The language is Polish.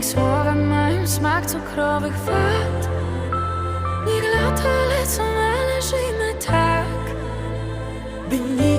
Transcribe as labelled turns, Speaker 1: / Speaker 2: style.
Speaker 1: Niech słowa mają smak cukrowych wad Niech lata lecą, ale żyjmy tak By nigdy